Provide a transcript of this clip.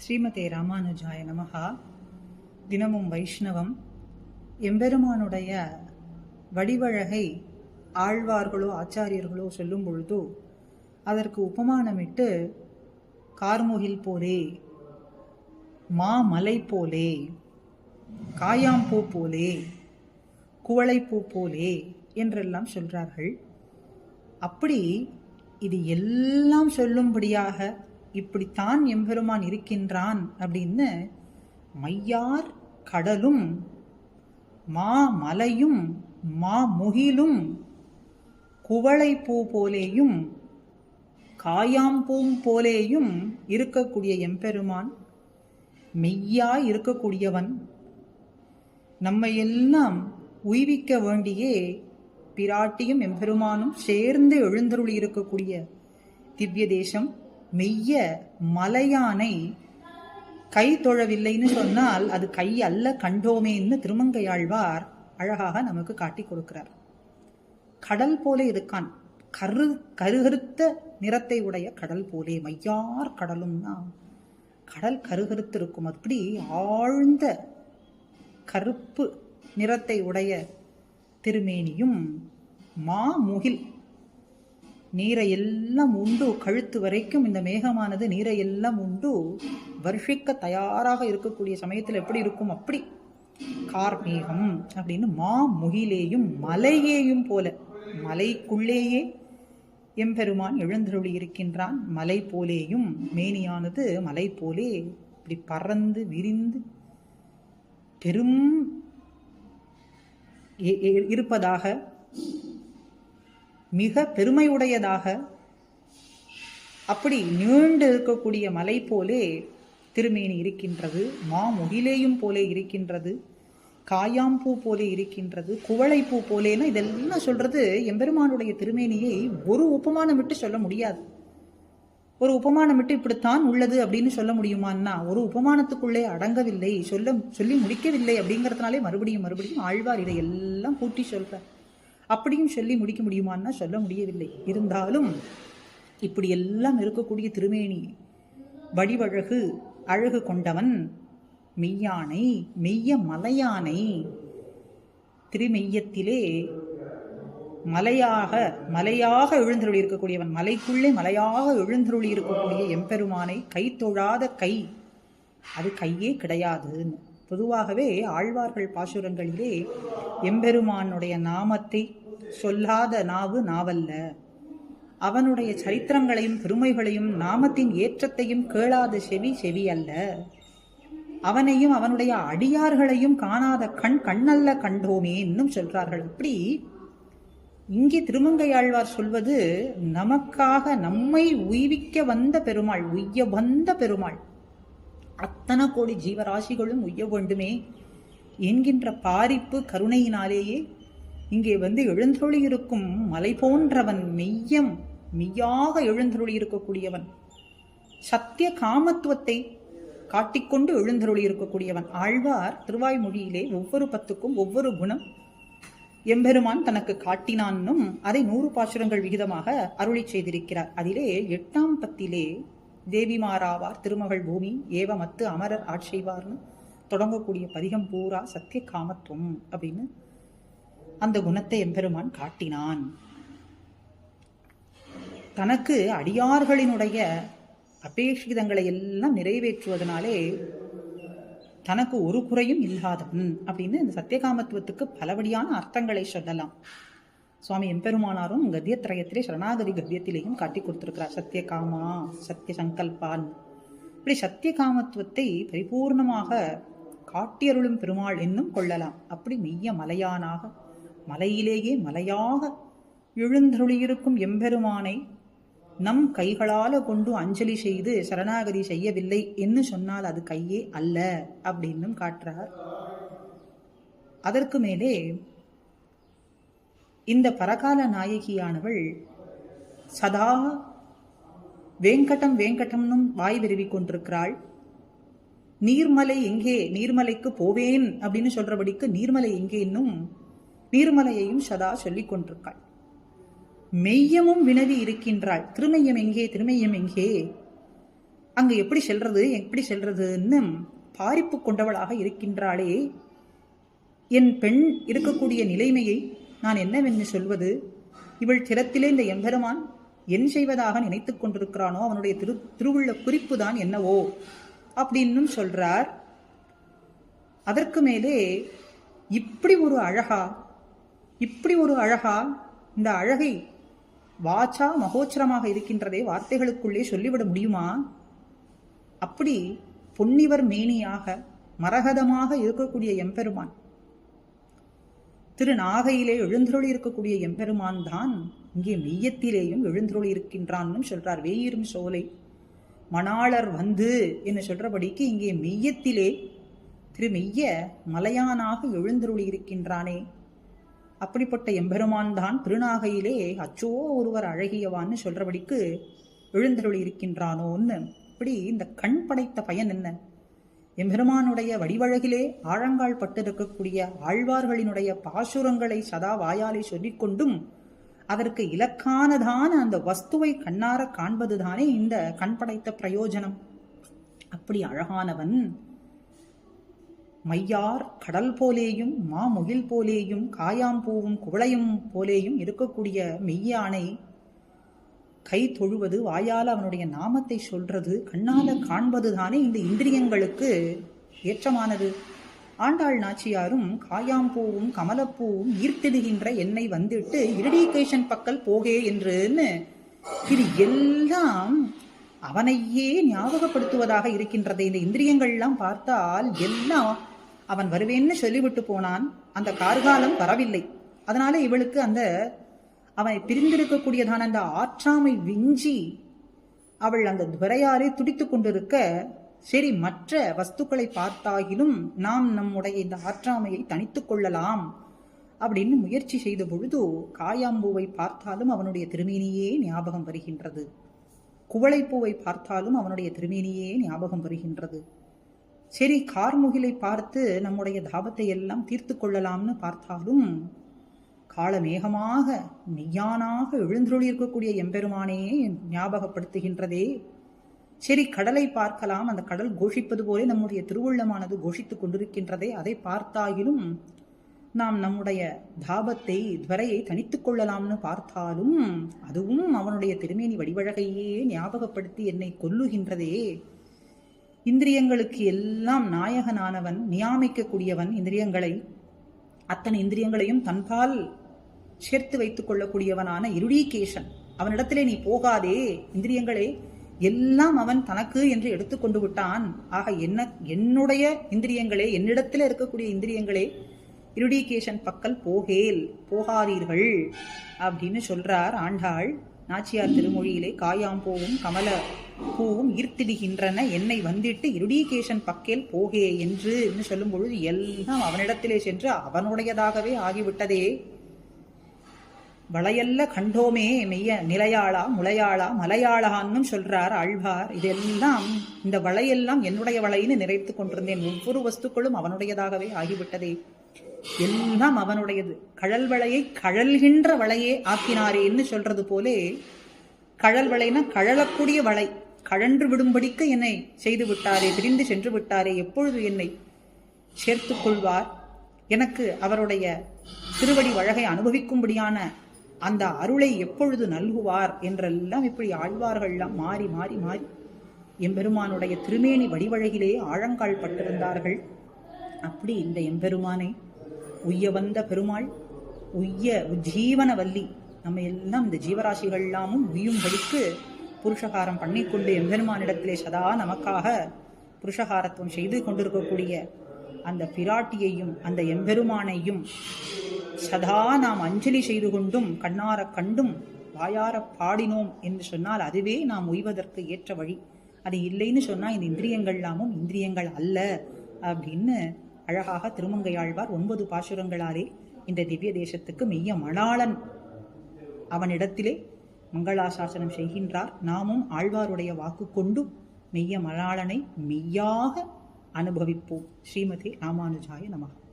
ஸ்ரீமதே ராமானுஜாய நமகா தினமும் வைஷ்ணவம். எம்பெருமானுடைய வடிவழகை ஆழ்வார்களோ ஆச்சாரியர்களோ சொல்லும் பொழுது அதற்கு உபமானமிட்டு கார்முகில் போலே மாமலை போலே காயாம்பூ போலே குவளைப்பூ போலே என்றெல்லாம் சொல்கிறார்கள் அப்படி இது எல்லாம் சொல்லும்படியாக இப்படித்தான் எம்பெருமான் இருக்கின்றான் அப்படின்னு மையார் கடலும் மா மலையும் மா முகிலும் குவளை பூ போலேயும் காயாம்பூம் போலேயும் இருக்கக்கூடிய எம்பெருமான் மெய்யாய் இருக்கக்கூடியவன். நம்மை எல்லாம் உய்விக்க வேண்டியே பிராட்டியும் எம்பெருமானும் சேர்ந்து எழுந்தருளி இருக்கக்கூடிய திவ்ய தேசம். மெய்ய மலையானை கை தொழவில்லைன்னு சொன்னால் அது கை அல்ல கண்டோமேன்னு திருமங்கையாழ்வார் அழகாக நமக்கு காட்டி கொடுக்கிறார். கடல் போல இருக்கான். கரு கருகருத்த நிறத்தை உடைய கடல் போலே மையார் கடலும்னா கடல் கருகருத்து இருக்கும் அப்படி ஆழ்ந்த கருப்பு நிறத்தை உடைய திருமேனியும் மாமுகில் நீரை எல்லாம் உண்டு கழுத்து வரைக்கும் இந்த மேகமானது நீரை எல்லாம் உண்டு. வருஷிக்க தயாராக இருக்கக்கூடிய சமயத்தில் எப்படி இருக்கும்? அப்படி. கார்மேகம் அப்படின்னு மா முகிலேயும் மலையேயும் போல. மலைக்குள்ளேயே எம்பெருமான் எழுந்தருளி இருக்கின்றான். மலை போலேயும் மேனியானது மலை போலே இப்படி பறந்து விரிந்து பெரும் இருப்பதாக மிக பெருமையுடையதாக அப்படி நீண்டு இருக்கக்கூடிய மலை போலே திருமேனி இருக்கின்றது மாமுகிலேயும் போலே இருக்கின்றது காயாம்பூ போலே இருக்கின்றது குவளைப்பூ போலேன்னா இதெல்லாம் சொல்றது எம்பெருமானுடைய திருமேனியை ஒரு உபமானம் விட்டு சொல்ல முடியாது. ஒரு உபமானம் விட்டு இப்படித்தான் உள்ளது அப்படின்னு சொல்ல முடியுமான்னா ஒரு உபமானத்துக்குள்ளே அடங்கவில்லை சொல்ல சொல்லி முடிக்கவில்லை அப்படிங்கிறதுனாலே மறுபடியும் மறுபடியும் ஆழ்வார் இதை எல்லாம் கூட்டி சொல்றார். அப்படியும் சொல்லி முடிக்க முடியுமான்னா சொல்ல முடியவில்லை. இருந்தாலும் இப்படி எல்லாம் இருக்கக்கூடிய திருமேனி வடிவழகு அழகு கொண்டவன் மெய்யானை மெய்ய மலையானை திருமெய்யத்திலே மலையாக மலையாக எழுந்தருளி இருக்கக்கூடியவன் மலைக்குள்ளே மலையாக எழுந்தருளி இருக்கக்கூடிய எம்பெருமானை கை தொழாத கை அது கையே கிடையாதுன்னு. பொதுவாகவே ஆழ்வார்கள் பாசுரங்களிலே எம்பெருமானுடைய நாமத்தை சொல்லாத நாவு நாவல்ல. அவனுடைய சரித்திரங்களையும் பெருமைகளையும் நாமத்தின் ஏற்றத்தையும் கேளாத செவி செவி அல்ல. அவனையும் அவனுடைய அடியார்களையும் காணாத கண் கண்ணல்ல கண்டோமே இன்னும் சொல்றார்கள். அப்படி இங்கே திருமங்கையாழ்வார் சொல்வது நமக்காக நம்மை உய்விக்க வந்த பெருமாள் உய்ய வந்த பெருமாள் அத்தனை கோடி ஜீவராசிகளும் உய்ய வேண்டுமே என்கின்ற பாரிப்பு கருணையினாலேயே இங்கே வந்து எழுந்தொழியிருக்கும் மலை போன்றவன் மெய்யம் மெய்யாக எழுந்தருளி இருக்கக்கூடியவன் சத்திய காமத்துவத்தை காட்டிக்கொண்டு எழுந்தருளி இருக்கக்கூடியவன் ஆழ்வார் திருவாய்மொழியிலே ஒவ்வொரு பத்துக்கும் ஒவ்வொரு குணம் எம்பெருமான் தனக்கு காட்டினான்னும் அதை நூறு பாசுரங்கள் விகிதமாக அருளி செய்திருக்கிறார். அதிலே எட்டாம் பத்திலே தேவிமாராவார் திருமகள் பூமி ஏவமத்து அமரர் ஆட்செய்வார்னு தொடங்கக்கூடிய பதிகம் பூரா சத்திய காமத்துவம் அப்படின்னு அந்த குணத்தை எம்பெருமான் காட்டினான். தனக்கு அடியார்களினுடைய அபேட்சிதங்களை எல்லாம் நிறைவேற்றுவதனாலே தனக்கு ஒரு குறையும் இல்லாதவன் அப்படின்னு இந்த சத்தியகாமத்துவத்துக்கு பலபடியான அர்த்தங்களை சொல்லலாம். சுவாமி எம்பெருமானாரும் கத்தியத்திரயத்திலே சரணாகதி கத்தியத்திலேயும் காட்டி கொடுத்திருக்கிறார். சத்தியகாமா சத்திய சங்கல்பான் இப்படி சத்தியகாமத்துவத்தை பரிபூர்ணமாக காட்டியருளும் பெருமாள் என்னும் கொள்ளலாம். அப்படி மெய்ய மலையானாக மலையிலேயே மலையாக எழுந்தருளியிருக்கும் எம்பெருமானை நம் கைகளால கொண்டு அஞ்சலி செய்து சரணாகதி செய்யவில்லை என்று சொன்னால் அது கையே அல்ல அப்படின்னும் காட்டுறார். அதற்கு மேலே இந்த பரகால நாயகியானவள் சதா வேங்கடம் வேங்கடம்னும் வாய் விருவிக் கொண்டிருக்கிறாள். நீர்மலை எங்கே? நீர்மலைக்கு போவேன் அப்படின்னு சொல்றபடிக்கு நீர்மலை எங்கேன்னும் நீர்மலையையும் சதா சொல்லிக் கொண்டிருக்காள். மெய்யமும் வினவி இருக்கின்றாள். திருமையம் எங்கே? திருமையம் எங்கே? அங்கு எப்படி செல்றது? எப்படி செல்றதுன்னு பாரிப்பு கொண்டவளாக இருக்கின்றாளே. என் பெண் இருக்கக்கூடிய நிலைமையை நான் என்னவென்று சொல்வது? இவள் திறத்திலே இந்த எம்பெருமான் என் செய்வதாக நினைத்துக் கொண்டிருக்கிறானோ? அவனுடைய திரு திருவுள்ள குறிப்பு தான் என்னவோ அப்படின்னு சொல்றார் அதற்கு மேலே இப்படி ஒரு அழகா இப்படி ஒரு அழகா இந்த அழகை வாச்சா மகோச்சரமாக இருக்கின்றதே வார்த்தைகளுக்குள்ளே சொல்லிவிட முடியுமா? அப்படி பொன்னிவர் மேனியாக மரகதமாக இருக்கக்கூடிய எம்பெருமான் திரு நாகையிலே எழுந்தருளி இருக்கக்கூடிய எம்பெருமான் தான் இங்கே மெய்யத்திலேயும் எழுந்தருளி இருக்கின்றான்னு சொல்றார். வேயிரும் சோலை. மணாளர் வந்து என்று சொல்றபடிக்கு இங்கே மெய்யத்திலே திரு மெய்ய மலையானாக எழுந்தருளி இருக்கின்றானே அப்படிப்பட்ட எம்பெருமான் தான் திருநாகையிலே அச்சோ ஒருவர் அழகியவான்னு சொல்றபடிக்கு எழுந்தருளி இருக்கின்றானோன்னு இப்படி இந்த கண் படைத்த பயன் என்ன? எம்பெருமானுடைய வடிவழகிலே ஆழங்கால் பட்டிருக்கக்கூடிய ஆழ்வார்களினுடைய பாசுரங்களை சதா வாயாலே சொல்லிக்கொண்டும் அதற்கு இலக்கானதான அந்த வஸ்துவை கண்ணார காண்பதுதானே இந்த கண் படைத்த பிரயோஜனம். அப்படி அழகானவன் மையார் கடல் போலேயும் மாமுகில் போலேயும் காயாம்பூவும் குவளையும் போலேயும் இருக்கக்கூடிய மெய்யானை கை தொழுவது வாயால் அவனுடைய நாமத்தை சொல்றது கண்ணால காண்பது தானே இந்த இந்திரியங்களுக்கு ஏற்றமானது. ஆண்டாள் நாச்சியாரும் காயாம்பூவும் கமலப்பூவும் ஈர்த்திடுகின்ற என்னை வந்துட்டு இரடிகேஷன் பக்கல் போகே என்றுன்னு இது எல்லாம் அவனையே ஞாபகப்படுத்துவதாக இருக்கின்றது இந்த இந்திரியங்கள்லாம் பார்த்தால் எல்லாம் அவன் வருவேன்னு சொல்லிவிட்டு போனான். அந்த கார்காலம் வரவில்லை. அதனால இவளுக்கு அந்த அவனை பிரிந்திருக்கக்கூடியதான அந்த ஆற்றாமை விஞ்சி அவள் அந்த துவரையாரை துடித்துக் கொண்டிருக்க சரி மற்ற வஸ்துக்களை பார்த்தாகிலும் நாம் நம்முடைய இந்த ஆற்றாமையை தனித்துக் கொள்ளலாம் அப்படின்னு முயற்சி செய்த பொழுது காயாம்பூவை பார்த்தாலும் அவனுடைய திருமேனியே ஞாபகம் வருகின்றது. குவளைப்பூவை பார்த்தாலும் அவனுடைய திருமேனியே ஞாபகம் வருகின்றது. சரி கார்முகிலை பார்த்து நம்முடைய தாபத்தை எல்லாம் தீர்த்து கொள்ளலாம்னு பார்த்தாலும் காலமேகமாக மெய்யானாக எழுந்தொழியிருக்கக்கூடிய எம்பெருமானே ஞாபகப்படுத்துகின்றதே. சரி கடலை பார்க்கலாம். அந்த கடல் கோஷிப்பது போலே நம்முடைய திருவுள்ளமானது கோஷித்துக் கொண்டிருக்கின்றதே. அதை பார்த்தாயிலும் நாம் நம்முடைய தாபத்தை துவரையை தனித்துக் கொள்ளலாம்னு பார்த்தாலும் அதுவும் அவனுடைய திருமேனி வடிவழகையே ஞாபகப்படுத்தி என்னை கொல்லுகின்றதே. இந்திரியங்களுக்கு எல்லாம் நாயகனானவன் நியாமிக்கக்கூடியவன் இந்திரியங்களை. அத்தனை இந்திரியங்களையும் தன்பால் சேர்த்து வைத்துக் கொள்ளக்கூடியவனான இருடீகேஷன் அவனிடத்திலே நீ போகாதே இந்திரியங்களே. எல்லாம் அவன் தனக்கு என்று எடுத்துக்கொண்டு விட்டான். ஆக என்ன என்னுடைய இந்திரியங்களே என்னிடத்தில் இருக்கக்கூடிய இந்திரியங்களே. இருடிகேஷன் பக்கல் போகேல் போகாதீர்கள் அப்படின்னு சொல்றார் ஆண்டாள். நாச்சியார் திருமொழியிலே காயாம்பூவும் கமல பூவும் ஈர்த்திடுகின்றன. என்னை வந்திட்டு இருடிகேஷன் பக்கேல் போகே என்று சொல்லும் பொழுது எல்லாம் அவனிடத்திலே சென்று அவனுடையதாகவே ஆகிவிட்டதே. வளையல்ல கண்டோமே மெய்ய நிலையாளா முளையாளா மலையாளான்னு சொல்றார் ஆழ்வார். இதெல்லாம் இந்த வளையெல்லாம் என்னுடைய வளைன்னு நிறைத்து கொண்டிருந்தேன். ஒவ்வொரு வஸ்துக்களும் அவனுடையதாகவே ஆகிவிட்டதே. எல்லாம் அவனுடையது. கழல் வளையை கழல்கின்ற வளையே ஆக்கினாரேன்னு சொல்றது போலே கழல் வளைனா கழலக்கூடிய வளை. கழன்று விடும்படிக்கு என்னை செய்து விட்டாரே பிரிந்து சென்று விட்டாரே எப்பொழுது என்னை சேர்த்துக் கொள்வார்? எனக்கு அவருடைய திருவடி வழகை அனுபவிக்கும்படியான அந்த அருளை எப்பொழுது நல்குவார் என்றெல்லாம் இப்படி ஆழ்வார்கள்லாம் மாறி மாறி மாறி எம்பெருமானுடைய திருமேனி வடிவழகிலே ஆழங்கால் பட்டிருந்தார்கள். அப்படி இந்த எம்பெருமானை உய்ய வந்த பெருமாள் உய்ய உஜ்ஜீவனவல்லி நம்ம எல்லாம் இந்த ஜீவராசிகள்லாமும் உய்யும்படிக்கு புருஷகாரம் பண்ணிக்கொண்டு எம்பெருமானிடத்திலே சதா நமக்காக புருஷகாரத்துவம் செய்து கொண்டிருக்கக்கூடிய அந்த பிராட்டியையும் அந்த எம்பெருமானையும் சதா நாம் அஞ்சலி செய்து கொண்டும் கண்ணார கண்டும் வாயார பாடினோம் என்று சொன்னால் அதுவே நாம் உய்வதற்கு ஏற்ற வழி. அது இல்லைன்னு சொன்னால் இந்த இந்திரியங்கள்லாமும் இந்திரியங்கள் அல்ல அப்படின்னு அழகாக திருமங்கையாழ்வார் ஒன்பது பாசுரங்களாலே இந்த திவ்ய தேசத்துக்கு மெய்ய மணாளன் அவனிடத்திலே மங்களாசாசனம் செய்கின்றார். நாமும் ஆழ்வாருடைய வாக்கு கொண்டு மெய்ய மணாளனை மெய்யாக அனுபவிப்போம். ஸ்ரீமதி ராமானுஜாய நமகா.